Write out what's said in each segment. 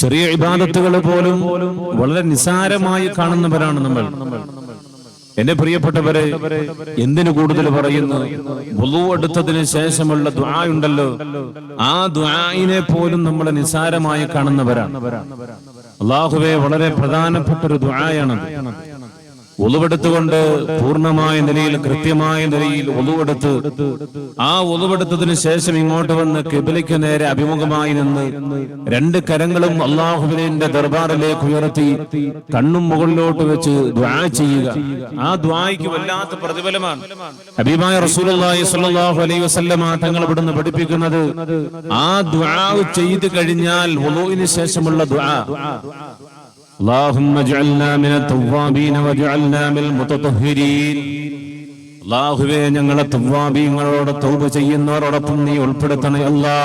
ചെറിയ ഇബാദത്തുകൾ പോലും വളരെ നിസാരമായി കാണുന്നവരാണ് നമ്മൾ. എന്റെ പ്രിയപ്പെട്ടവരെ എന്തിനു കൂടുതൽ പറയുന്നു? വുളു എടുത്തതിന് ശേഷമുള്ള ദ്വായുണ്ടല്ലോ ആ ദ്വായിനെ പോലും നമ്മൾ നിസാരമായി കാണുന്നവരാണ്. അള്ളാഹുവെ വളരെ പ്രധാനപ്പെട്ട ഒരു ദ്വായാണത് ഒളിവെടുത്തുകൊണ്ട് പൂർണമായ നിലയിൽ കൃത്യമായ നിലയിൽ ഒളിവെടുത്ത് ആ ഒളിവെടുത്തതിനു ശേഷം ഇങ്ങോട്ട് വന്ന് കിബിലയ്ക്ക് നേരെ അഭിമുഖമായി നിന്ന് രണ്ട് കരങ്ങളും അള്ളാഹുവിന്റെ ദർബാറിലേക്ക് ഉയർത്തി കണ്ണും മുകളിലോട്ട് വെച്ച് ദ്വാ ചെയ്യുക. ആ ദ്വായ്ക്ക് വല്ലാത്ത പ്രതിഫലമാണ്. ഹബീബായ റസൂലുള്ളാഹി സ്വല്ലല്ലാഹു അലൈഹി വസല്ലമ തങ്ങൾ ഇവിടുന്ന് പഠിപ്പിക്കുന്നത് ആ ദ്വാ ചെയ്തു കഴിഞ്ഞാൽ ഒളിവിന് ശേഷമുള്ള ദ്വാ. اللهم اجعلنا من التوابين واجعلنا من المتطهرين അള്ളാഹുവേ ഞങ്ങളെ തവ്വാബീങ്ങളോട് തൗബ ചെയ്യുന്നവരോടൊപ്പം നീ ഉൾപ്പെടുത്തണേ അല്ലാ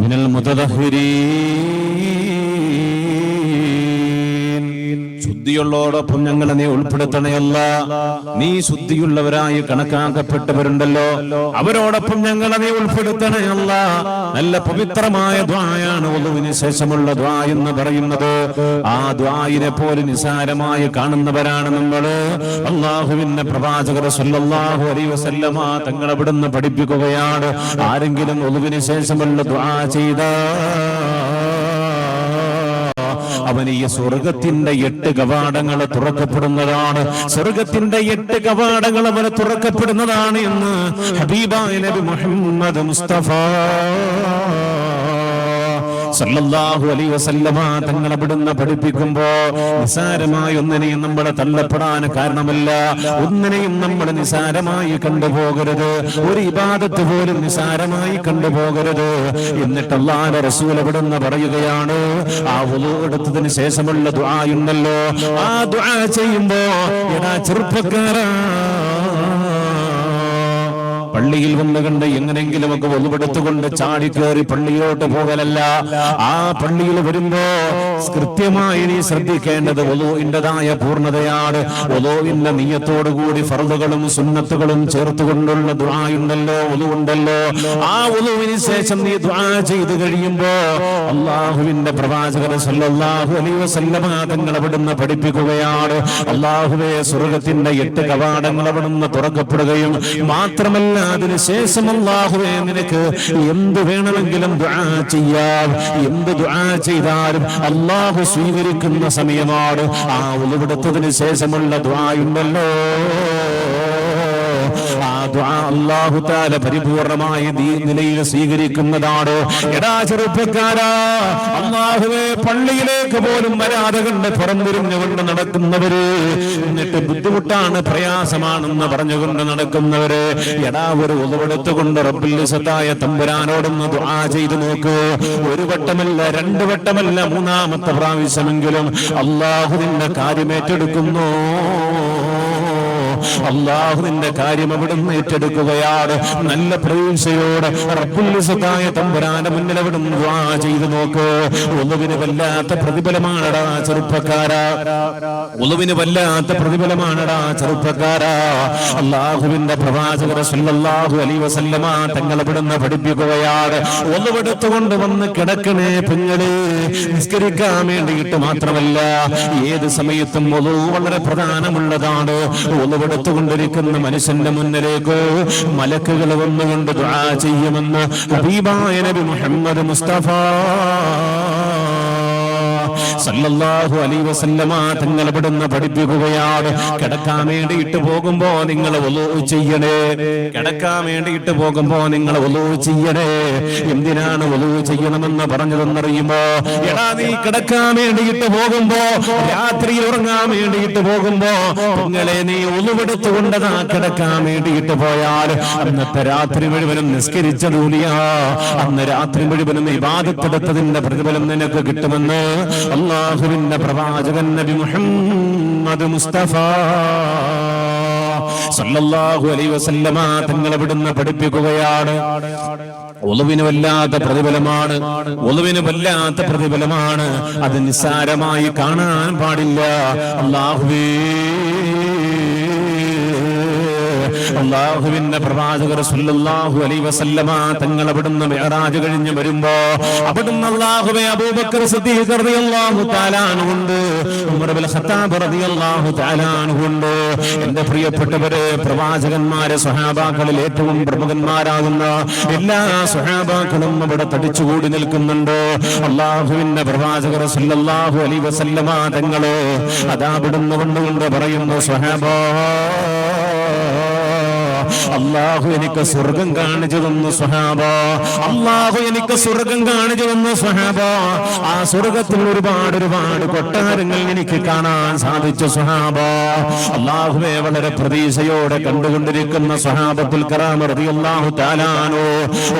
മിനൽ മുതദഹിരീൻ ശുദ്ധിയുള്ളോടൊപ്പം ഞങ്ങളെ നീ ഉൾപ്പെടുത്തണയല്ല നീ ശുദ്ധിയുള്ളവരായി കണക്കാക്കപ്പെട്ടവരുണ്ടല്ലോ. അവരോടൊപ്പം ഞങ്ങളെ നീ ഉൾപ്പെടുത്തണയല്ല നല്ല പവിത്രമായ ദ്വായാണ് ഒതുവിന് ശേഷമുള്ള ദ്വാ എന്ന് പറയുന്നത്. ആ ദ്വായിനെ പോലെ നിസാരമായി കാണുന്നവരാണ് നമ്മൾ അള്ളാഹുവിന്റെ പ്രവാചകർ സല്ലല്ലാഹു അലൈഹി വസല്ലമ തങ്ങൾ അവിടുന്ന് പഠിപ്പിക്കുകയാണ്. ആരെങ്കിലും ഒതുവിന് ശേഷമുള്ള ദ്വാ ചെയ്ത. അവന് ഈ സ്വർഗത്തിന്റെ എട്ട് കവാടങ്ങൾ തുറക്കപ്പെടുന്നതാണ്. സ്വർഗത്തിന്റെ എട്ട് കവാടങ്ങൾ അവന് തുറക്കപ്പെടുന്നതാണ് എന്ന് ഹബീബായ നബി മുഹമ്മദ് മുസ്തഫ സല്ലല്ലാഹു അലൈഹി വസല്ലമ തങ്ങളെ വിടുന്ന പഠിപ്പിക്കുമ്പോ നിസാരമായി ഒന്നിനെയും നമ്മളെ തള്ളപ്പെടാൻ കാരണമല്ല. ഒന്നിനെയും നമ്മൾ നിസാരമായി കണ്ടുപോകരുത്. ഒരു ഇബാദത്ത് പോലും നിസാരമായി കണ്ടുപോകരുത്. എന്നിട്ട് അള്ളാഹുവിന്റെ റസൂൽ എവിടുന്ന് പറയുകയാണ് ആ വുളു എടുത്തതിന് ശേഷമുള്ള ദുആ ഉണ്ടല്ലോ ആ ദുആ ചെയ്യുമ്പോ എടാ ചെറുപ്പക്കാരാ പള്ളിയിൽ വന്ന് കണ്ട് എങ്ങനെങ്കിലും ഒക്കെ ഒന്നുപെടുത്തുകൊണ്ട് ചാടിക്കേറി പള്ളിയോട്ട് പോകലല്ല. ആ പള്ളിയിൽ വരുമ്പോ കൃത്യമായി നീ ശ്രദ്ധിക്കേണ്ടത് ഒലോവിന്റെതായ പൂർണതയാണ്. ഒലോവിന്റെ നീയത്തോടു കൂടി ഫർദുകളും സുന്നത്തുകളും ചേർത്തുകൊണ്ടുള്ള ദുണ്ടല്ലോ ഒലുണ്ടല്ലോ ആ ഒലുവിന് ശേഷം നീ ദ്വാ ചെയ്ത് കഴിയുമ്പോ അള്ളാഹുവിന്റെ പ്രവാചകരെ സല്ലല്ലാഹു അലൈഹി വസല്ലമ അവിടുന്ന് പഠിപ്പിക്കുകയാണ്. അള്ളാഹുവെ സ്വർഗത്തിന്റെ എട്ട് കവാടങ്ങൾ അവിടുന്ന് തുറക്കപ്പെടുകയും മാത്രമല്ല അതിന് ശേഷം അള്ളാഹുവേ നിനക്ക് എന്ത് വേണമെങ്കിലും ദുആ ചെയ്യാം. എന്ത് ദുആ ചെയ്താലും അള്ളാഹു സ്വീകരിക്കുന്ന സമയമാണ്. ആ ഉളവെടുത്തതിന് ശേഷമുള്ള ദുആ തആല പരിപൂർണമായ നിലയിൽ സ്വീകരിക്കുന്നതാണ്. എടാ ചെറുപ്പക്കാരാ അള്ളാഹുവെ പള്ളിയിലേക്ക് പോലും വരാതെ കണ്ട് പുറംതിരിഞ്ഞുകൊണ്ട് നടക്കുന്നവര് എന്നിട്ട് ബുദ്ധിമുട്ടാണ് പ്രയാസമാണെന്ന് പറഞ്ഞുകൊണ്ട് നടക്കുന്നവര്. എടാ ഒരു ഉതവെടുത്തുകൊണ്ട് റബ്ബില്ലിസത്തായ തമ്പുരാനോടൊന്ന് ദുആ ചെയ്തു നോക്കൂ. ഒരു വട്ടമല്ല രണ്ട് വട്ടമല്ല മൂന്നാമത്തെ പ്രാവശ്യമെങ്കിലും അള്ളാഹുവിന്റെ അള്ളാഹുവിന്റെ കാര്യം അവിടുന്ന് ഏറ്റെടുക്കുകയാണ്. നല്ല പ്രതീക്ഷയോടെ റബ്ബുല്ലിസത്തായ തമ്പുരാന്റെ മുന്നിൽ അവിടുന്ന് ദുആ ചെയ്തു നോക്ക്. ഒന്നുവിന് വല്ലാത്ത പ്രതിഫലമാണടാ ചെറുപ്പക്കാരാ. ഒന്നുവിന് വല്ലാത്ത പ്രതിഫലമാണടാ ചെറുപ്പക്കാരാ. അള്ളാഹുവിന്റെ പ്രവാചകർ സല്ലല്ലാഹു അലൈഹി വസല്ലമ തങ്ങൾ അവിടുന്ന് പഠിപ്പിക്കുകയാണ്. ഒന്നുവെടുത്തുകൊണ്ട് വന്ന് കിടക്കണേ പെങ്ങളെ നിസ്കരിക്കാൻ വേണ്ടിയിട്ട് മാത്രമല്ല ഏത് സമയത്തും ഒളവ് വളരെ പ്രധാനമുള്ളതാണ്. ഒന്നുവെടുത്തുകൊണ്ടിരിക്കുന്ന മനുഷ്യന്റെ മുന്നിലേക്ക് മലക്കുകൾ വന്നുകൊണ്ട് ദുആ ചെയ്യുമെന്ന് ഹബീബായ നബി മുഹമ്മദ് മുസ്തഫ സല്ലല്ലാഹു അലൈഹി വസല്ലമ തങ്ങൾ ഇവിടുന്ന് പഠിപ്പിക്കുകയാണ്. കിടക്കാൻ വേണ്ടിയിട്ട് പോകുമ്പോ നിങ്ങൾ ചെയ്യണേ. കിടക്കാൻ വേണ്ടിയിട്ട് പോകുമ്പോ നിങ്ങൾ ഒലു ചെയ്യണേ. എന്തിനാണ് ഒലു ചെയ്യണമെന്ന് പറഞ്ഞതെന്നറിയുമോ? എടാ നീ കിടക്കാൻ വേണ്ടിയിട്ട് പോകുമ്പോ രാത്രി ഉറങ്ങാൻ വേണ്ടിയിട്ട് പോകുമ്പോ നിങ്ങളെ നീ ഒലുവെടുത്തുകൊണ്ടതാ കിടക്കാൻ വേണ്ടിയിട്ട് പോയാൽ അന്നത്തെ രാത്രി മുഴുവനും നിസ്കരിച്ച ദൂലിയ അന്ന് രാത്രി മുഴുവനും ഇബാദത്തെടുത്തതിന്റെ പ്രതിഫലം നിനക്ക് കിട്ടുമെന്ന് അള്ളാഹുവിന്റെ പ്രവാചകൻ നബി മുഹമ്മദ് മുസ്തഫ. സല്ലല്ലാഹു അലൈഹി വസല്ലമ തങ്ങൾ വിടുന്ന പഠിപ്പിക്കുകയാണ്. ഒളുവിന് വല്ലാത്ത പ്രതിഫലമാണ്. ഒളുവിന് വല്ലാത്ത പ്രതിഫലമാണ്. അത് നിസ്സാരമായി കാണാൻ പാടില്ല. അള്ളാഹുവേ അള്ളാഹുവിന്റെ പ്രവാചകർ സുല്ലാഹു അലൈഹി വസല്ലമ തങ്ങൾ അവിടുന്ന് മെഹറാജ് കഴിഞ്ഞ് വരുമ്പോ അവിടുന്ന് അള്ളാഹുവെ അബൂബക്കർ തആല അൻഹുണ്ട് എന്റെ പ്രിയപ്പെട്ടവരെ പ്രവാചകന്മാരെ സ്വഹാബാക്കളിൽ ഏറ്റവും പ്രമുഖന്മാരാകുന്ന എല്ലാ സ്വഹാബാക്കളും അവിടെ തടിച്ചുകൂടി നിൽക്കുന്നുണ്ട്. അള്ളാഹുവിന്റെ പ്രവാചകർ സല്ലല്ലാഹു അലൈഹി വസല്ലമ തങ്ങൾ അതാ അവിടുന്ന് കൊണ്ടുകൊണ്ട് പറയുന്നു സ്വഹാബാ അള്ളാഹു എനിക്ക് സ്വർഗം കാണിച്ചു തന്നു സ്വഹാബ. അള്ളാഹു എനിക്ക് സ്വർഗം കാണിച്ചു തന്നു സ്വഹാബ. ആ സ്വർഗത്തിൽ ഒരുപാട് ഒരുപാട് കൊട്ടാരങ്ങൾ എനിക്ക് കാണാൻ സാധിച്ചു സ്വഹാബ. അള്ളാഹുവെ വളരെ പ്രതീക്ഷയോടെ കണ്ടുകൊണ്ടിരിക്കുന്ന സ്വഹാബത്തുൽ കറാമറിയാഹു താലാനോ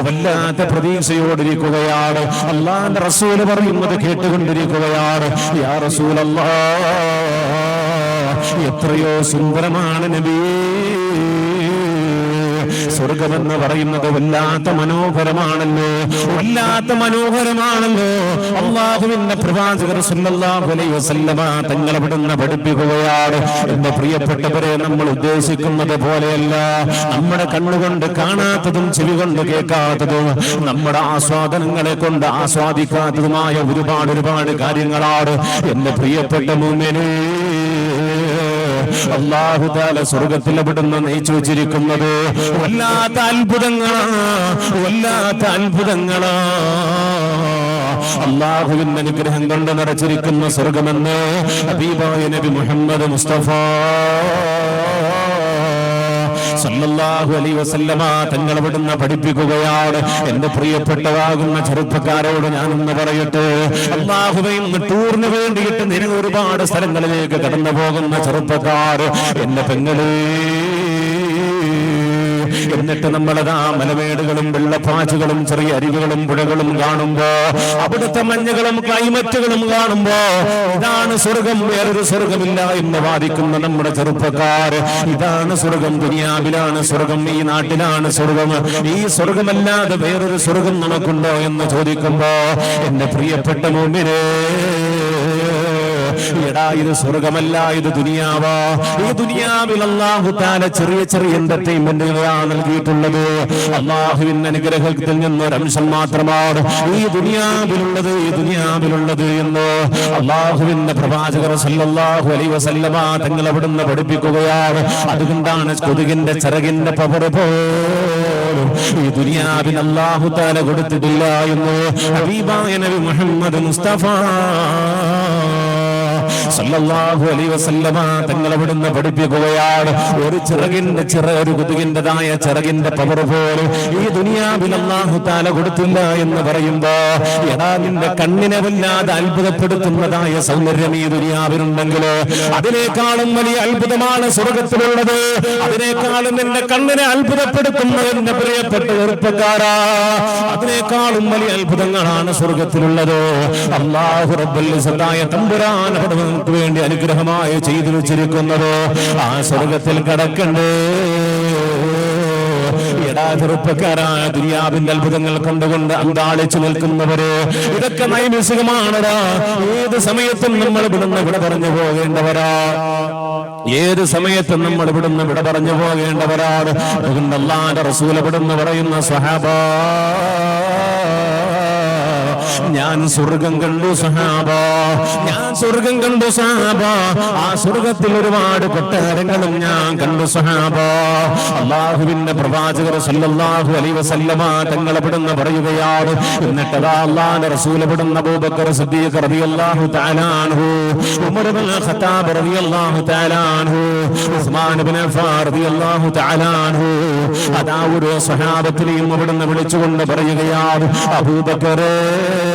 വല്ലാത്ത പ്രതീക്ഷയോടിരിക്കുകയാണ് അള്ളാന്റെ റസൂൽ പറയുന്നത് കേട്ടുകൊണ്ടിരിക്കുകയാണ്. യാ റസൂൽ എത്രയോ സുന്ദരമാണ് നബിയേ സ്വർഗമെന്ന് പറയുന്നത് വല്ലാത്ത മനോഹരമാണല്ലോ വല്ലാത്ത മനോഹരമാണല്ലോ അള്ളാഹുവിന്റെ പ്രവാചകർ തങ്ങൾ അവിടുന്ന് പഠിപ്പിക്കുകയാണ്. എന്റെ പ്രിയപ്പെട്ടവരെ നമ്മൾ ഉദ്ദേശിക്കുന്നത് പോലെയല്ല. നമ്മുടെ കണ്ണുകൊണ്ട് കാണാത്തതും ചെവി കൊണ്ട് കേൾക്കാത്തതും നമ്മുടെ ആസ്വാദനങ്ങളെ കൊണ്ട് ആസ്വാദിക്കാത്തതുമായ ഒരുപാട് ഒരുപാട് കാര്യങ്ങളാണ്. എന്റെ പ്രിയപ്പെട്ട മുമ്പിനേ അള്ളാഹു താല സ്വർഗത്തിൽ അവിടുന്ന് നയിച്ചു വെച്ചിരിക്കുന്നത് വല്ലാത്ത അത്ഭുതങ്ങളാ വല്ലാത്ത അത്ഭുതങ്ങളാ. അള്ളാഹുവിന്റെ അനുഗ്രഹം കൊണ്ട് നിറച്ചിരിക്കുന്ന സ്വർഗമെന്ന് അബീബായ നബി മുഹമ്മദ് മുസ്തഫ. സല്ലല്ലാഹു അലൈഹി വസല്ലമ തങ്ങൾ അവിടുന്ന് പഠിപ്പിക്കുകയാണ്. എന്റെ പ്രിയപ്പെട്ടതാകുന്ന ചെറുപ്പക്കാരോട് ഞാനൊന്ന് പറയട്ടെ. അള്ളാഹുവെ ഇന്ന് ടൂറിന് വേണ്ടിയിട്ട് നിരവധി ഒരുപാട് സ്ഥലങ്ങളിലേക്ക് കടന്നു പോകുന്ന ചെറുപ്പക്കാർ എന്റെ പെങ്ങളേ എന്നിട്ട് നമ്മളതാ മലമേടുകളും വെള്ളപ്പാച്ചുകളും ചെറിയ അരുവികളും പുഴകളും കാണുമ്പോ അവിടുത്തെ മഞ്ഞകളും ക്ലൈമറ്റുകളും കാണുമ്പോ ഇതാണ് സ്വർഗം. വേറൊരു സ്വർഗമില്ല എന്ന് വാദിക്കുന്ന നമ്മുടെ ചെറുപ്പക്കാർ. ഇതാണ് സ്വർഗം. ദുനിയാവിലാണ് സ്വർഗം. ഈ നാട്ടിലാണ് സ്വർഗം. ഈ സ്വർഗമല്ലാതെ വേറൊരു സ്വർഗം നമുക്കുണ്ടോ എന്ന് ചോദിക്കുമ്പോ എന്റെ പ്രിയപ്പെട്ട മുമ്പിനെ എടാ ഇത് സ്വർഗമല്ല ഇത് ദുനിയാവാ. ഈ ദുനിയാവിൽ അള്ളാഹു താല ചെറിയ ചെറിയ എന്റർടൈൻമെന്റുകളാണ് നൽകിയിട്ടുള്ളത്. അള്ളാഹുവിന്റെ അനുഗ്രഹത്തിൽ നിന്ന് ഒരംശം മാത്രമാണ് ഈ ദുനിയാവിലുള്ളത് ഈ ദുനിയാവിലുള്ളത് എന്ന് അള്ളാഹുവിന്റെ പ്രവാചകർ സല്ലല്ലാഹു അലൈഹി വസല്ലമ തങ്ങൾ അവിടുന്ന് പഠിപ്പിക്കുകയാണ്. അതുകൊണ്ടാണ് കൊതുകിന്റെ ചിറകിന്റെ പവർ പോലും ഈ ദുനിയാവിൽ അള്ളാഹു താല കൊടുത്തിട്ടില്ല എന്ന് ഹബീബായ നബി മുഹമ്മദ് മുസ്തഫ സല്ലല്ലാഹു അലൈഹി വസല്ലമ തങ്ങൾ അവിടുന്ന് പഠിപ്പിക്കുകയാണ്. ഒരു ചിറകിന്റെ ചിറ ഒരു കുതുകിന്റെതായ ചിറകിന്റെ പവർ പോലും ഈ ദുനിയാവിൽ അല്ലാഹു താല കൊടുത്തില്ല എന്ന് പറയുമ്പോ എടാ നിന്റെ കണ്ണിനെ വല്ലാതെ അത്ഭുതപ്പെടുത്തുന്നതായ സൗന്ദര്യം ഈ ദുനിയാവിലുണ്ടെങ്കിൽ അതിനേക്കാളും വലിയ അത്ഭുതമാണ് സ്വർഗത്തിലുള്ളത്. അതിനേക്കാളും നിന്റെ കണ്ണിനെ അത്ഭുതപ്പെടുത്തുന്ന എന്റെ പ്രിയപ്പെട്ട ചെറുപ്പക്കാരാ. അതിനേക്കാളും വലിയ അത്ഭുതങ്ങളാണ് സ്വർഗത്തിലുള്ളത്. അള്ളാഹു റബ്ബുൽ തമ്പുരാൻ അവിടെ നമുക്ക് വേണ്ടി അനുഗ്രഹമായി ചെയ്തു വെച്ചിരിക്കുന്നത്. ആ സ്വർഗത്തിൽ കടക്കണ്ടേ. ചെറുപ്പക്കാരായ ദുര്യാവിന്റെ അത്ഭുതങ്ങൾ കണ്ടുകൊണ്ട് അന്താളിച്ചു നിൽക്കുന്നവര്. ഇതൊക്കെ നൈമിഷികമാണടാ. ഏത് സമയത്തും നമ്മൾ ഇവിടുന്ന് വിട പറഞ്ഞു പോകേണ്ടവരാ. ഏത് സമയത്തും നമ്മൾ ഇവിടുന്ന് വിട പറഞ്ഞു പോകേണ്ടവരാണ്. അതുകൊണ്ട് അള്ളാന്റെ റസൂൽ പറയുന്ന സഹാബാ ഞാൻ സ്വർഗം കണ്ടു സഹാബ. ഞാൻ സ്വർഗം കണ്ടു സഹാബ. ആ സ്വർഗത്തിൽ ഒരുപാട് കൊട്ടാരങ്ങളും ഞാൻ കണ്ടു സഹാബ. അള്ളാഹുവിന്റെ പ്രവാചകർ സല്ലല്ലാഹു അലൈഹി വസല്ലമ തങ്ങളെ പെടുന്ന പറയുകയാണ്. എന്നിട്ട് അതാ റസൂല പെടുന്ന അബൂബക്കർ സിദ്ദീഖ് റളിയല്ലാഹു തആല അൻഹു. ഉമർ ഇബ്നുൽ ഖത്താബ് റളിയല്ലാഹു തആല അൻഹു. ഉസ്മാൻ ഇബ്നു അഫ്ഫാൻ റളിയല്ലാഹു തആല അൻഹു. അതാ ഒരു സ്വഹാബത്തിനെയും അവിടുന്ന് വിളിച്ചുകൊണ്ട് പറയുകയാണ് അബൂബക്കറേ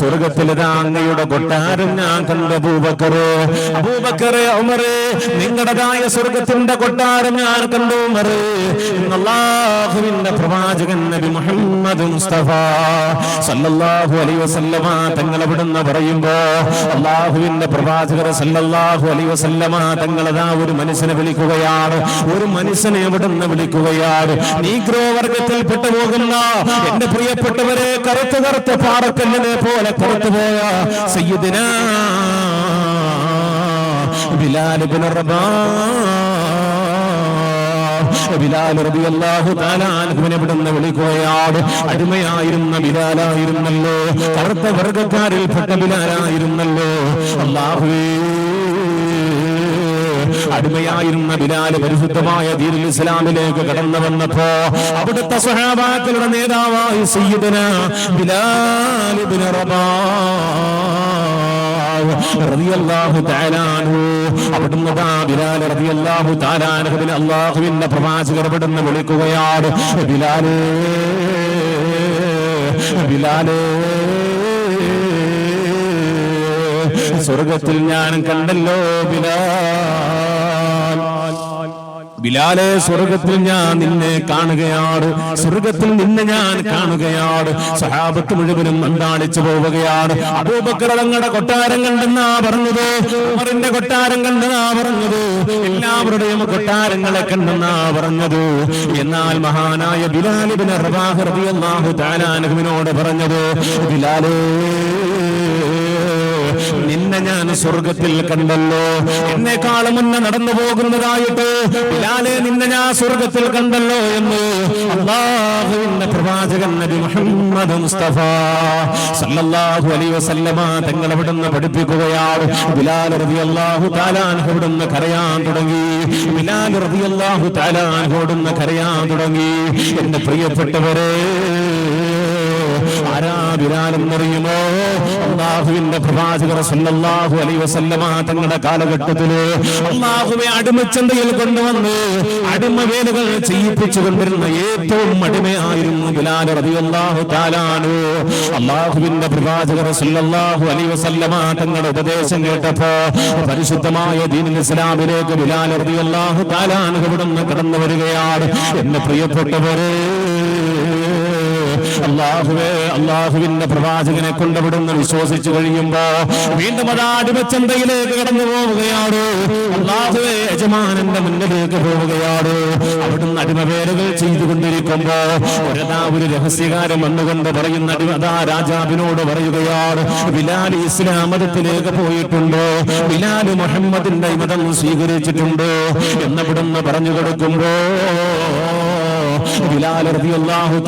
സ്വർഗത്തിലെ അങ്ങയുടെ കൊട്ടാരം ഞാൻ കണ്ട അബൂബക്കറ്. അബൂബക്കറെ ഉമറേ നിങ്ങളുടേതായ സ്വർഗത്തിന്റെ കൊട്ടാരം ഞാൻ കണ്ടു ഉമറേ. പ്രവാചകൻ നബി മുഹമ്മദ് മുസ്തഫ സല്ലല്ലാഹു അലൈഹി വസല്ലമ തങ്ങൾ അവിടുന്ന് പറയുമ്പോ അള്ളാഹുവിന്റെ പ്രവാചകർ സല്ലല്ലാഹു അലൈഹി വസല്ലമ തങ്ങളതാ ഒരു മനുഷ്യനെ വിളിക്കുകയാണ്. ഒരു മനുഷ്യനെ അവിടുന്ന് വിളിക്കുകയാണ്? നീഗ്രോ വർഗത്തിൽ പെട്ടുപോകുന്ന എന്റെ പ്രിയപ്പെട്ടവരെ കറുത്ത കറുത്ത പാറക്കല്ലിനെ പോലെ പുറത്തുപോയ സയ്യിദിന തആല അൻഹുവിനെ ഇവിടുന്ന് വിളിക്കുകയാണ്. അടിമയായിരുന്ന ബിലാലായിരുന്നല്ലോ. കറുത്ത വർഗക്കാരിൽപ്പെട്ട ബിലാലായിരുന്നല്ലോ. അല്ലാഹുവേ. അടിമയായിരുന്ന ബിലാൽ പരിശുദ്ധമായ ദീനുൽ ഇസ്ലാമിലേക്ക് കടന്നു വന്നപ്പോ അവിടുത്തെ സഹാബാക്കളുടെ നേതാവായി സയ്യിദന ബിലാൽ ഇബ്നു അൻഹുവിനെ അല്ലാഹുവിന്റെ പ്രവാചകർ ഇവിടുന്ന് വിളിക്കുകയാണ് ബിലാലേ ബിലാലേ സ്വർഗത്തിൽ ഞാൻ കണ്ടല്ലോ ബിലാൽ. ബിലാലെ സ്വർഗത്തിൽ ഞാൻ നിന്നെ കാണുകയാണ്. സ്വർഗത്തിൽ നിന്നെ ഞാൻ കാണുകയാണ്. സഹാബത്ത് മുഴുവനും മന്ദാളിച്ചു പോവുകയാണ്. അബൂബക്കർ തങ്ങളുടെ കൊട്ടാരം കണ്ടെന്നാ പറഞ്ഞത്? ഉമറിന്റെ കൊട്ടാരം കണ്ടെന്നാ പറഞ്ഞത്? എല്ലാവരുടെയും കൊട്ടാരങ്ങളെ കണ്ടെന്നാ പറഞ്ഞത്? എന്നാൽ മഹാനായ ബിലാലിബിന് റബാഹു താലാനുവിനോട് പറഞ്ഞത് ബിലാലേ നിന്നെ ഞാൻ സ്വർഗത്തിൽ കണ്ടല്ലോ. എന്നെക്കാൾ മുന്നേ നടന്നു പോകുന്നതായിട്ട് ബിലാലെ നിന്നെ ഞാൻ സ്വർഗത്തിൽ കണ്ടല്ലോ എന്ന് അള്ളാഹുവിന്റെ പ്രവാചകൻ നബി മുഹമ്മദ് മുസ്തഫ സല്ലല്ലാഹു അലൈഹി വസല്ലമ തങ്ങൾ അവിടുന്ന് പഠിപ്പിക്കുകയാണ് ബിലാൽ റളിയല്ലാഹു തആല അവിടുന്ന് കരയാൻ തുടങ്ങി. ബിലാൽ റളിയല്ലാഹു തആല അവിടുന്ന് കരയാൻ തുടങ്ങി. എന്റെ പ്രിയപ്പെട്ടവരെ ബിലാലെന്നറിയുമോ അള്ളാഹുവിന്റെ പ്രവാചകർ സല്ലല്ലാഹു അലൈഹി വസല്ലമ തങ്ങളുടെ കാലഘട്ടത്തിൽ അള്ളാഹുവെ അടിമച്ചന്തയിൽ കൊണ്ടുവന്ന് അടിമ വേലുകൾ ചെയ്യിപ്പിച്ചു കൊണ്ടിരുന്ന ഏറ്റവും അടിമയായിരുന്നു ബിലാൽ റളിയല്ലാഹു തആലാനു. അള്ളാഹുവിന്റെ പ്രവാചകർ സല്ലല്ലാഹു അലൈഹി വസല്ലമ തങ്ങളുടെ ഉപദേശം കേട്ടപ്പോ പരിശുദ്ധമായ ദീനിൽ ഇസ്ലാമിലേക്ക് ബിലാൽ റളിയല്ലാഹു തആലാനു ഇവിടുന്ന് കടന്നു വരികയാണ് എന്നെ പ്രിയപ്പെട്ടവരെ അള്ളാഹുവേ അള്ളാഹുവിന്റെ പ്രവാചകനെ കൊണ്ടവിടുന്ന് വിശ്വസിച്ചു കഴിയുമ്പോ വീണ്ടും അതാ അടിമച്ചന്തയിലേക്ക് കടന്നു പോവുകയാണ്. അള്ളാഹുവേ യജമാനന്റെ മുന്നിലേക്ക് പോവുകയാണ്. അവിടുന്ന് അടിമവേലകൾ ചെയ്തുകൊണ്ടിരിക്കുമ്പോ ഒരതാ ഒരു രഹസ്യകാരം വന്നുകൊണ്ട് പറയുന്ന അടിമതാ രാജാവിനോട് പറയുകയാണ്. ബിലാൽ ഇസ്ലാം മതത്തിലേക്ക് പോയിട്ടുണ്ടോ. ബിലാൽ മുഹമ്മദിന്റെ മതം സ്വീകരിച്ചിട്ടുണ്ടോ. എന്നവിടുന്ന് പറഞ്ഞു കൊടുക്കുമ്പോ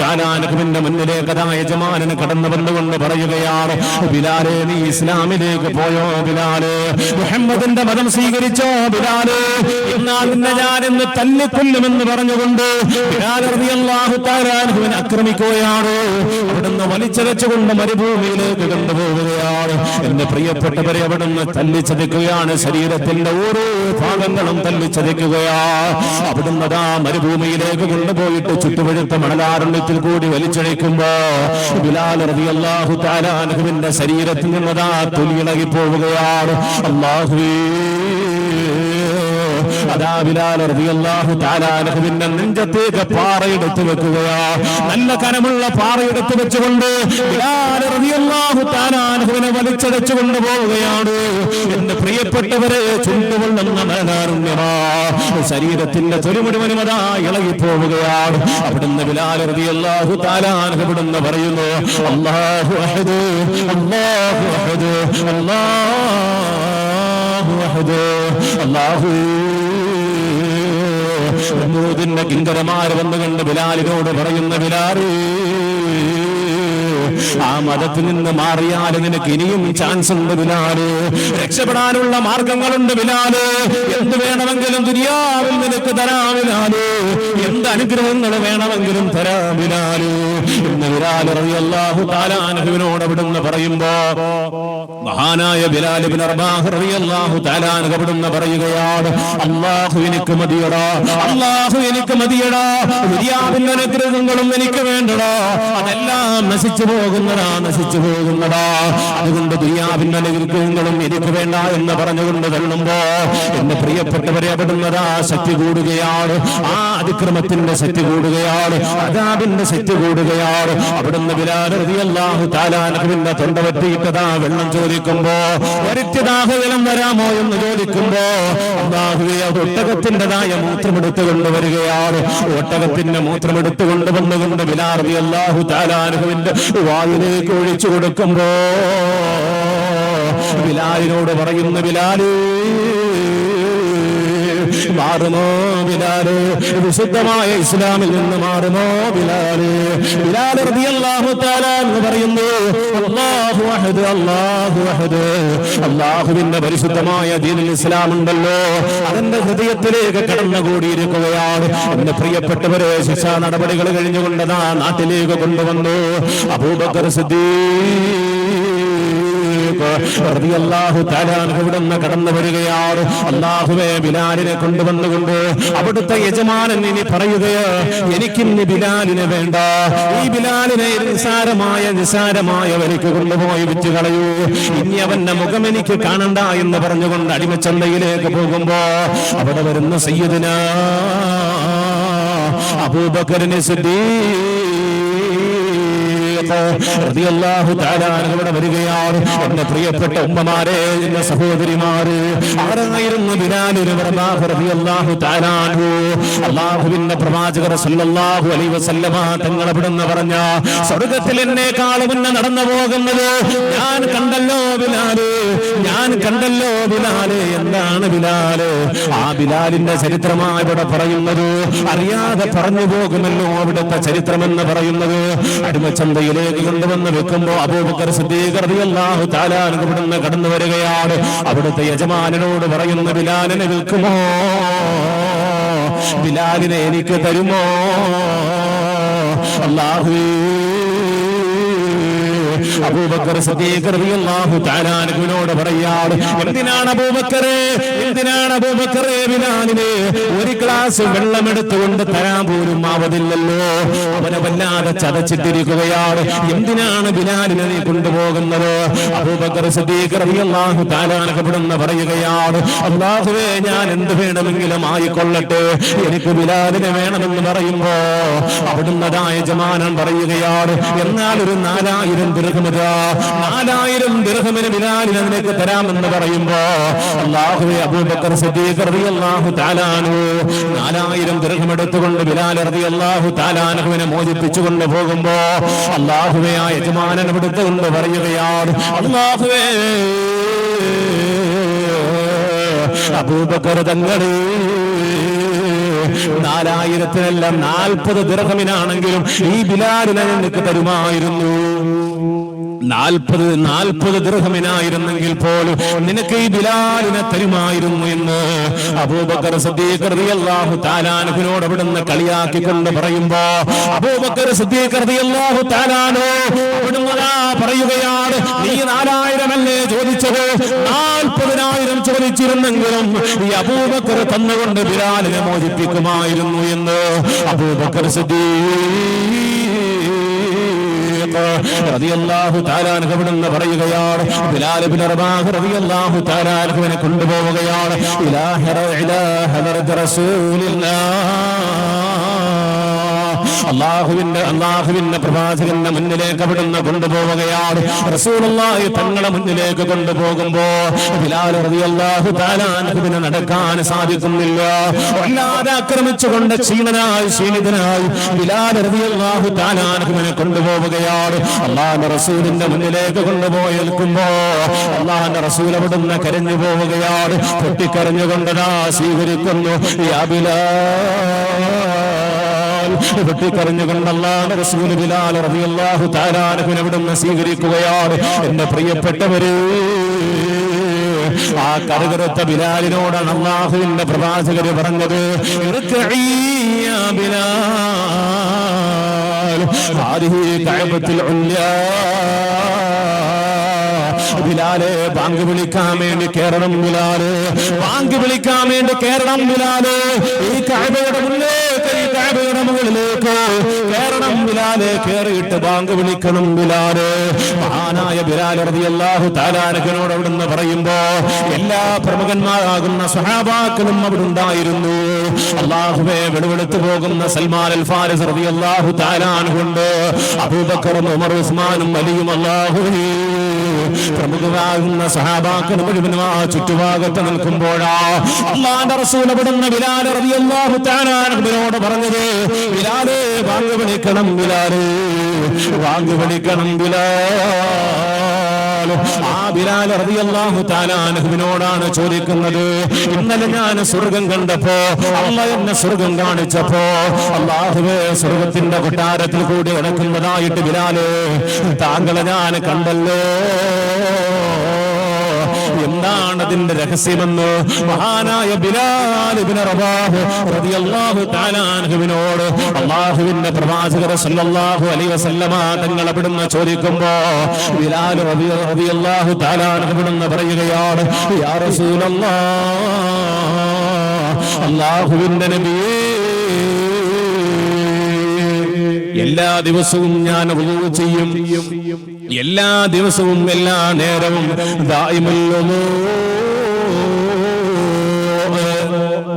തആല അൻഹുവിന്റെ മുന്നിലേക്ക് അതാ യജമാനന് കടന്നു വന്നുകൊണ്ട് പറയുകയാണ് ബിലാലെ നീ ഇസ്ലാമിലേക്ക് പോയോ ബിലാലെ? മുഹമ്മദിന്റെ മതം സ്വീകരിച്ചോ ബിലാലെ? എന്നാൽ നിന്നെ ഞാൻ എന്ന് തല്ലിക്കൊല്ലുമെന്ന് പറഞ്ഞുകൊണ്ട് തആല അൻഹുവിനെ ആക്രമിക്കുകയാണ്. അവിടുന്ന് വലിച്ചരച്ചുകൊണ്ട് മരുഭൂമിയിലേക്ക് കൊണ്ടുപോവുകയാണ്. എന്റെ പ്രിയപ്പെട്ടവരെ അവിടുന്ന് തല്ലിച്ചതയ്ക്കുകയാണ് ശരീരത്തിന്റെ ഓരോ ഭാഗങ്ങളും തല്ലിച്ചതിക്കുകയാ അവിടുന്ന് അതാ മരുഭൂമിയിലേക്ക് കൊണ്ടുപോയിട്ട് ചുറ്റുപഴുത്ത മണലാരണ്യത്തിൽ കൂടി വലിച്ചഴിക്കുമ്പോ ബിലാൽ റളിയല്ലാഹു തആല അൻഹുവിന്റെ ശരീരത്തിൽ നിന്നതാ തൊലിയിളകി പോവുകയാണ്. അല്ലാഹുവേ. അൻഹുവിന്റെ നെഞ്ചത്തേക്ക് പാറയെടുത്ത് വെക്കുകയാ. നല്ല കനമുള്ള പാറയെടുത്ത് വെച്ചുകൊണ്ട് അൻഹുവിനെ വലിച്ചടച്ചു കൊണ്ടുപോവുകയാണ്. എന്റെ പ്രിയപ്പെട്ടവരെ ചുണ്ടുകൊള്ളുന്ന മേലാരുണ്യമാ ശരീരത്തിന്റെ തൊലി മുഴുവനും അതാ ഇളകി പോവുകയാണ് അവിടുന്ന് റളിയല്ലാഹു തആല അൻഹു പറയുന്നു അള്ളാഹു അഹദ് അല്ലാഹു അഹദ് അല്ലാഹു അഹദ് അല്ലാഹു നമൂദിന്റെ കിങ്കരമാര് വന്നുകൊണ്ട് ബിലാലിനോട് പറയുന്ന ബിലാറി ആ മതത്തിൽ നിന്ന് മാറിയാൽ നിനക്ക് ഇനിയും ചാൻസ് ഉണ്ട് ബിലാൽ. രക്ഷപ്പെടാനുള്ള മാർഗങ്ങളുണ്ട് ബിലാൽ. എന്ത് വേണമെങ്കിലും ദുനിയാവിൽ നിനക്ക് തരാം ബിലാൽ. എന്ത് അനുഗ്രഹങ്ങൾ വേണമെങ്കിലും തരാം ബിലാൽ. എന്ന് ബിലാൽ റളിയല്ലാഹു തആല അൻഹുവിനോട് അവിടുന്ന് പറയുമ്പോ മഹാനായ ബിലാൽ ഇബ്നു അർബാഹ് റളിയല്ലാഹു തആല അൻഹു അവിടുന്ന് പറയുകയാണ് അല്ലാഹു എനിക്ക് മതിയടാ അല്ലാഹു എനിക്ക് മതിയടാ ദുനിയാവിന്റെ അനുഗ്രഹങ്ങളും എനിക്ക് വേണ്ടടാ. അതെല്ലാം നശിച്ചു പോകുന്നടാ നശിച്ചു പോകുന്നതാ. അതുകൊണ്ട് ദുനിയാവിന്റെ അനുഗ്രഹങ്ങളും എനിക്ക് വേണ്ട എന്ന് പറഞ്ഞുകൊണ്ട് തള്ളുമ്പോ എന്റെ പ്രിയപ്പെട്ടവരെ അവിടുന്നതാ ശക്തി കൂടുകയാണ്. ആ അതിക്രമത്തിന്റെ ശക്തി കൂടുകയാണ്. അതാബിന്റെ ശക്തി കൂടുകയാണ്. അവിടുന്ന് ബിലാഹു താലാനഹുവിന്റെ തൊണ്ട പറ്റിയിട്ടതാ വെള്ളം ചോദിക്കുമ്പോ ഒരിത്യദാഹജലം വരാമോ എന്ന് ചോദിക്കുമ്പോ അത് ഒട്ടകത്തിന്റെതായ മൂത്രമെടുത്ത് കൊണ്ടുവരികയാണ് ഒട്ടകത്തിന്റെ മൂത്രമെടുത്ത് കൊണ്ടുവന്നുകൊണ്ട് അള്ളാഹു താലാനുഹുവിന്റെ വായിലേക്ക് ഒഴിച്ചു കൊടുക്കുമ്പോ ബിലാലിനോട് പറയുന്ന ബിലാലേ മാറുമോ ബിലാൽ? വിശുദ്ധമായ ഇസ്ലാമിൽ നിന്ന് മാറുമോ ബിലാൽ? ബിലാൽ റളിയല്ലാഹു തആല എന്ന് പറയുന്നു അല്ലാഹു അഹദ് അല്ലാഹു അഹദ്. അല്ലാഹുവിന്റെ പരിശുദ്ധമായ ദീനുൽ ഇസ്ലാം ഉണ്ടല്ലോ. അതെന്റെ ഹൃദയത്തിലേക്ക് കടന്നുകൂടിയിരിക്കുകയാണ്. എന്റെ പ്രിയപ്പെട്ടവരെ ശിക്ഷാ നടപടികൾ കഴിഞ്ഞുകൊണ്ടതാ നാട്ടിലേക്ക് കൊണ്ടുവന്നു. അബൂബക്കർ സിദ്ദീഖ് റളിയല്ലാഹു തആല അൻഹു കടന്നു വരികയാണ്. അല്ലാഹുവേ ബിലാലിനെ കൊണ്ടുവന്നുകൊണ്ട് അവിടുത്തെ യജമാനൻ ഇനി പറയുകയോ എനിക്കിന്ന് ബിലാലിനെ വേണ്ട. ഈ ബിലാലിനെ നിസാരമായ നിസാരമായ വരിക്ക് കൊണ്ടുപോയി വിറ്റ് കളയൂ. ഇനി അവന്റെ മുഖം എനിക്ക് കാണണ്ട എന്ന് പറഞ്ഞുകൊണ്ട് അടിമച്ചന്തയിലേക്ക് പോകുമ്പോ അവിടെ വരുന്ന സയ്യദിന അബൂബക്കറിനെ സിദ്ദീഖ് അൻഹു ഇവിടെ വരികയാണ്. എന്റെ പ്രിയപ്പെട്ട ഉമ്മമാരെ എന്റെ സഹോദരിമാര് ആരായിരുന്നു റളിയല്ലാഹു തആല അൻഹു. അല്ലാഹുവിന്റെ പ്രവാചകർ സല്ലല്ലാഹു അലൈഹി വസല്ലമ തങ്ങൾ അവിടുന്ന് പറഞ്ഞ സ്വർഗത്തിൽ എന്നേക്കാൾ മുന്നേ നടന്നു പോകുന്നത് ഞാൻ കണ്ടല്ലോ ബിലാൽ ഞാൻ കണ്ടല്ലോ ബിലാൽ എന്താണ് ബിലാൽ? ആ ബിലാലിന്റെ ചരിത്രമാണ് ഇവിടെ പറയുന്നത് അറിയാതെ പറഞ്ഞു പോകുമല്ലോ അവിടുത്തെ ചരിത്രമെന്ന് പറയുന്നത്. അടിമച്ചന്തയിലേക്ക് കൊണ്ടുവന്ന് വെക്കുമ്പോ അബൂബക്കർ ഇവിടുന്ന് കടന്നു വരികയാണ്. അവിടുത്തെ യജമാനനോട് പറയുന്ന ബിലാലിനെ വിൽക്കുമോ? ബിലാലിനെ എനിക്ക് തരുമോ? അല്ലാഹുവേ അബൂബക്കർ സിദ്ദീഖ് റളിയല്ലാഹു തആല അൻഹുവിനോട് പറയാണ് എന്തിനാണ് അബൂബക്കറെ എന്തിനാണ് അബൂബക്കറെ ബിലാലിനെ ഒരു ഗ്ലാസ് വെള്ളം എടുത്തുകൊണ്ട് തരാൻ പോലും ആവതില്ലല്ലോ? അവനെ വല്ലാതെ ചതച്ചിട്ടിരിക്കുകയാണ്. എന്തിനാണ് ബിലാലിനെ നീ കൊണ്ടുപോകുന്നത്? അബൂബക്കർ സിദ്ദീഖ് റളിയല്ലാഹു തആല അൻഹുവിടുന്ന് പറയുകയാണ് അല്ലാഹുവേ ഞാൻ എന്ത് വേണമെങ്കിലും ആയിക്കൊള്ളട്ടെ. എനിക്ക് ബിലാലിനെ വേണമെന്ന് പറയുമ്പോ അവിടുന്നതായ ജമാനൻ പറയുകയാണ് എന്നാൽ ഒരു നാലായിരം ദീർഘമത നാലായിരം ദിർഹമിന് ബിലാലിനെ നിനക്ക് തരാമെന്ന് പറയുമ്പോ അള്ളാഹുവെ അബൂബക്കർ സിദ്ദീഖ് റളിയല്ലാഹു നാലായിരം ദിർഹം എടുത്തുകൊണ്ട് ബിലാൽ റളിയല്ലാഹു തആലാനുവിനെ മോചിപ്പിച്ചുകൊണ്ട് പോകുമ്പോ അള്ളാഹുവെ ആ യജമാനൻ എടുത്തുകൊണ്ട് പറയുകയാണ് അള്ളാഹുവേ അബൂബക്കർ തങ്ങളേ നാലായിരത്തിനെല്ലാം നാൽപ്പത് ദിർഹമിനാണെങ്കിലും ഈ ബിലാലിനെ നിനക്ക് തരുമായിരുന്നു. നാൽപ്പത് നാൽപ്പത് ദൃഹമിനായിരുന്നെങ്കിൽ പോലും നിനക്ക് ഈ ബിലാലിനെ തരുമായിരുന്നു എന്ന് അബൂബക്കർ റളിയല്ലാഹു തആലാനുവിനോട് അവിടുന്ന് കളിയാക്കിക്കൊണ്ട് പറയുമ്പോ അബൂബക്കർ തആലാനു അവിടുന്ന് അതാ പറയുകയാണ് നീ നാലായിരമല്ലേ ചോദിച്ചത്? നാൽപ്പതിനായിരം ചോദിച്ചിരുന്നെങ്കിലും ഈ അബൂബക്കർ തന്നുകൊണ്ട് ബിലാലിനെ മോചിപ്പിക്കുമായിരുന്നു എന്ന് അബൂബക്കർ സിദ്ദീഖ് റളിയല്ലാഹു തആല അൻഹു ഇവിടുന്ന് പറയുകയാണ്. ബിലാൽ ഇബ്നു റബാഹ് റളിയല്ലാഹു തആല അൻഹുവിനെ കൊണ്ടുപോവുകയാണ്. ഇലാഹ ഇലാഹ റസൂലില്ലാഹ്. അള്ളാഹുവിന്റെ അള്ളാഹുവിന്റെ പ്രവാചകന്റെ മുന്നിലേക്ക് അവിടുന്ന് കൊണ്ടുപോവുകയാണ്. റസൂലുള്ളാഹി തങ്ങളുടെ മുന്നിലേക്ക് കൊണ്ടുപോകുമ്പോ ബിലാൽ റളിയല്ലാഹു തആല അൻഹുവിനെ നടക്കാൻ സാധിക്കുന്നില്ല. വല്ലാതെ ആക്രമിച്ചുകൊണ്ട് ക്ഷീണനായി ക്ഷീണിതനായി ബിലാൽ റളിയല്ലാഹു തആല അൻഹുവിനെ കൊണ്ടുപോവുകയാണ്. അള്ളാഹുവിന്റെ റസൂലിന്റെ മുന്നിലേക്ക് കൊണ്ടുപോയി നിൽക്കുമ്പോ അള്ളാഹുവിന്റെ റസൂൽ അവിടുന്ന് കരഞ്ഞു പോവുകയാണ്. പൊട്ടിക്കരഞ്ഞുകൊണ്ടതാ സ്വീകരിക്കുന്നു. യാ ബിലാൽ വെട്ടിക്കറിഞ്ഞുകൊണ്ട് അല്ലാഹുവിന്റെ റസൂൽ ബിലാൽ റളിയല്ലാഹു തആല അൻഹുവിനെ അവിടുന്ന് സ്വീകരിക്കുകയാണ്. എന്റെ പ്രിയപ്പെട്ടവര് ആ കറുകറുത്ത ബിലാലിനോടാണ് അള്ളാഹുവിന്റെ പ്രവാചകര് പറഞ്ഞത് ബിലാലെ ബാങ്ക് വിളിക്കാൻ വേണ്ടി കേറണം ബിലാൽ ബാങ്ക് വിളിക്കാൻ വേണ്ടി കേറണം ബിലാൽ. ഈ കാബയുടെ മുന്നിലേക്ക് ഈ കാബയുടെ മുകളിലേക്ക് കേറണം ബിലാലെ കേറിയിട്ട് ബാങ്ക് വിളിക്കണം ബിലാലെ. മഹാനായ ബിലാൽ റളിയല്ലാഹു താലാനകനോട് അവിടുന്ന് പറയുമ്പോ എല്ലാ പ്രമുഖന്മാരാകുന്ന സഹാബാക്കളും അവിടെ ഉണ്ടായിരുന്നു അള്ളാഹുവെ വെളുവെളുത്തു പോകുന്ന സൽമാൻ അൽ ഫാരിസ് റളിയല്ലാഹു താലാനുകൊണ്ട് അബൂബക്കറും ഉമർ ഉസ്മാനും അലിയും അള്ളാഹുവേ പ്രമുഖരാകുന്ന സഹാബാക്കൾ മുഴുവനും ആ ചുറ്റുഭാഗത്ത് നിൽക്കുമ്പോഴാ അള്ളാന്റെ റസൂൽ അവിടുന്ന് ബിലാൽ റളിയല്ലാഹു തആല അൻഹുവിനോട് പറഞ്ഞത് ബിലാലേ വാങ്ങ് വിളിക്കണം ബിലാലേ വാങ്ങ് ബിലാൽ. ആ ബിലാൽ റളിയല്ലാഹു ചോദിക്കുന്നത്. ഇന്നലെ ഞാൻ സ്വർഗം കണ്ടപ്പോ അല്ല എന്നെ സ്വർഗം കാണിച്ചപ്പോ അള്ളാഹുവേ സ്വർഗത്തിന്റെ കൊട്ടാരത്തിൽ കൂടി നടക്കുന്നതായിട്ട് ബിലാലേ താങ്കളെ ഞാൻ കണ്ടല്ലോ. എന്താണ് അതിന്റെ രഹസ്യമെന്ന്? മഹാനായ ബിലാലിബിനോട് അള്ളാഹുവിന്റെ പ്രവാചകർ സല്ലല്ലാഹു അലൈഹി വസല്ലമ തങ്ങൾ അവിടുന്ന് ചോദിക്കുമ്പോ ബിലാൽ അവിടുന്ന് പറയുകയാണ് യാ റസൂലല്ലാഹ് അള്ളാഹുവിന്റെ നബിയേ എല്ലാ ദിവസവും ഞാൻ ചെയ്യും. എല്ലാ ദിവസവും എല്ലാ നേരവും ദായിമുൽ വുളൂ.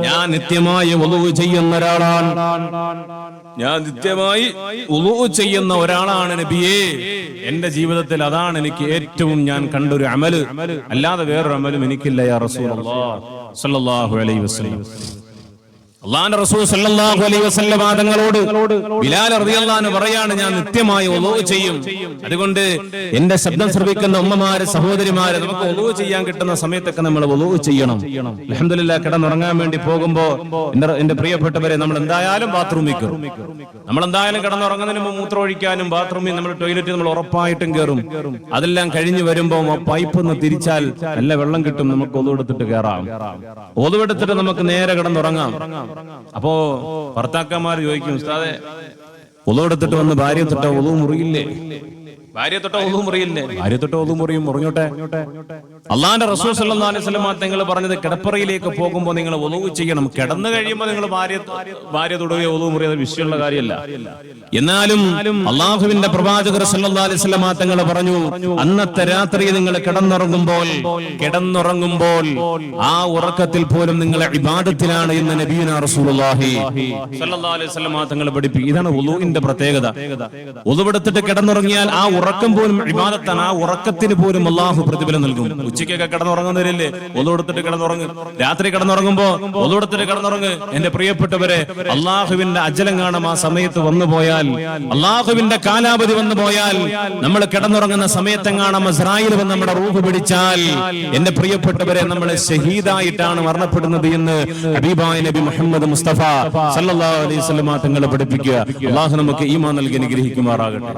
ഞാൻ നിത്യമായി ഉളവ് ചെയ്യുന്ന ഒരാളാണ്. ഞാൻ നിത്യമായി ഉളവ് ചെയ്യുന്ന ഒരാളാണ് നബിയേ. എന്റെ ജീവിതത്തിൽ അതാണ് എനിക്ക് ഏറ്റവും ഞാൻ കണ്ടൊരു അമൽ. അല്ലാതെ വേറൊരു അമലും എനിക്കില്ല യാ റസൂലുള്ളാഹ് സല്ലല്ലാഹു അലൈഹി വസല്ലം. അള്ളാന്റെ റസൂൽ സല്ലല്ലാഹു അലൈഹി വസല്ലം തങ്ങളോട് ബിലാൽ റളിയല്ലാഹു പറയാണ് ഞാൻ നിത്യമായി ഒലോ ചെയ്യും. അതുകൊണ്ട് എന്റെ ശബ്ദം ശ്രവിക്കുന്ന ഉമ്മമാരെ സഹോദരിമാരെ നമുക്ക് ഒലോ ചെയ്യാൻ കിട്ടുന്ന സമയത്തൊക്കെ നമ്മൾ ഒലോ ചെയ്യണം. അൽഹംദുലില്ലാ കിടന്നുറങ്ങാൻ വേണ്ടി പോകുമ്പോ എന്റെ പ്രിയപ്പെട്ടവരെ നമ്മൾ എന്തായാലും ബാത്റൂമിൽ കയറും നമ്മൾ എന്തായാലും കിടന്നുറങ്ങുന്നതിന് മുമ്പ് മൂത്രം ഒഴിക്കാനും ബാത്റൂമിൽ നമ്മൾ ടോയ്ലറ്റിൽ നമ്മൾ ഉറപ്പായിട്ടും കയറും അതെല്ലാം കഴിഞ്ഞു വരുമ്പോ ആ പൈപ്പ് ഒന്ന് തിരിച്ചാൽ നല്ല വെള്ളം കിട്ടും നമുക്ക് ഒതുവെടുത്തിട്ട് കയറാം ഒതുവെടുത്തിട്ട് നമുക്ക് നേരെ കിടന്നുറങ്ങാം. അപ്പോ ഭർത്താക്കന്മാർ ചോദിക്കും ഉസ്താദെ ഉളവെടുത്തിട്ട് വന്ന് ഭാര്യ തൊട്ട ഉളവ് മുറിയില്ലേ ഭാര്യ മുറിയും മുറിഞ്ഞോട്ടെ? അള്ളാന്റെ റസൂൽ സല്ലല്ലാഹു അലൈഹി തങ്ങൾ പറഞ്ഞത് കിടപ്പറയിലേക്ക് പോകുമ്പോൾ നിങ്ങൾ ഒതുവ് ചെയ്യണം. കിടന്നു കഴിയുമ്പോൾ നിങ്ങൾ ഭാര്യ ഭാര്യ തൊടുകയോ ഒതു മുറിയത് വിഷയമുള്ള കാര്യമല്ല. എന്നാലും അള്ളാഹുവിന്റെ പ്രവാചകർ സല്ലല്ലാഹു അലൈഹി തങ്ങൾ പറഞ്ഞു അന്നത്തെ രാത്രി നിങ്ങൾ കിടന്നുറങ്ങുമ്പോൾ കിടന്നുറങ്ങുമ്പോൾ ആ ഉറക്കത്തിൽ പോലും നിങ്ങൾ ഇബാദത്തിലാണ് എന്ന് നബീന റസൂലുള്ളാഹി. സല്ലല്ലാഹു അലൈഹി തങ്ങൾ പഠിപ്പിക്കും ഇതാണ് ഒതുവിന്റെ പ്രത്യേകത. ഒതുവെടുത്തിട്ട് കിടന്നുറങ്ങിയാൽ ആ ഉറക്കം പോലും വിവാദത്താണ് ആ ഉറക്കത്തിന് പോലും അള്ളാഹു പ്രതിഫലം നൽകും. ഉച്ചയ്ക്കൊക്കെ കിടന്നുറങ്ങുന്നവരില്ലേ? ഒന്നുകൊടുത്തിട്ട് കിടന്നുറങ്ങും. രാത്രി കിടന്നുറങ്ങുമ്പോ ഒന്നുകൊടുത്തിട്ട് കിടന്നുറങ്ങ്. എന്റെ പ്രിയപ്പെട്ടവരെ അള്ളാഹുവിന്റെ അജലം കാണാം ആ സമയത്ത് വന്നു പോയാൽ. അള്ളാഹുവിന്റെ കാലാവധി വന്നു പോയാൽ. നമ്മൾ കിടന്നുറങ്ങുന്ന സമയത്തെങ്ങാണം ഇസ്രായേൽ വന്ന് നമ്മുടെ റൂഹ് പിടിച്ചാൽ. എന്റെ പ്രിയപ്പെട്ടവരെ നമ്മൾ ഷഹീദായിട്ടാണ് മരണപ്പെടുന്നത് എന്ന് ഹബീബായ നബി മുഹമ്മദ് മുസ്തഫ സല്ലാ അലൈഹി തങ്ങളെ പഠിപ്പിക്കുക. അള്ളാഹു നമുക്ക് ഈമാൻ നൽകി അനുഗ്രഹിക്കുമാറാകട്ടെ.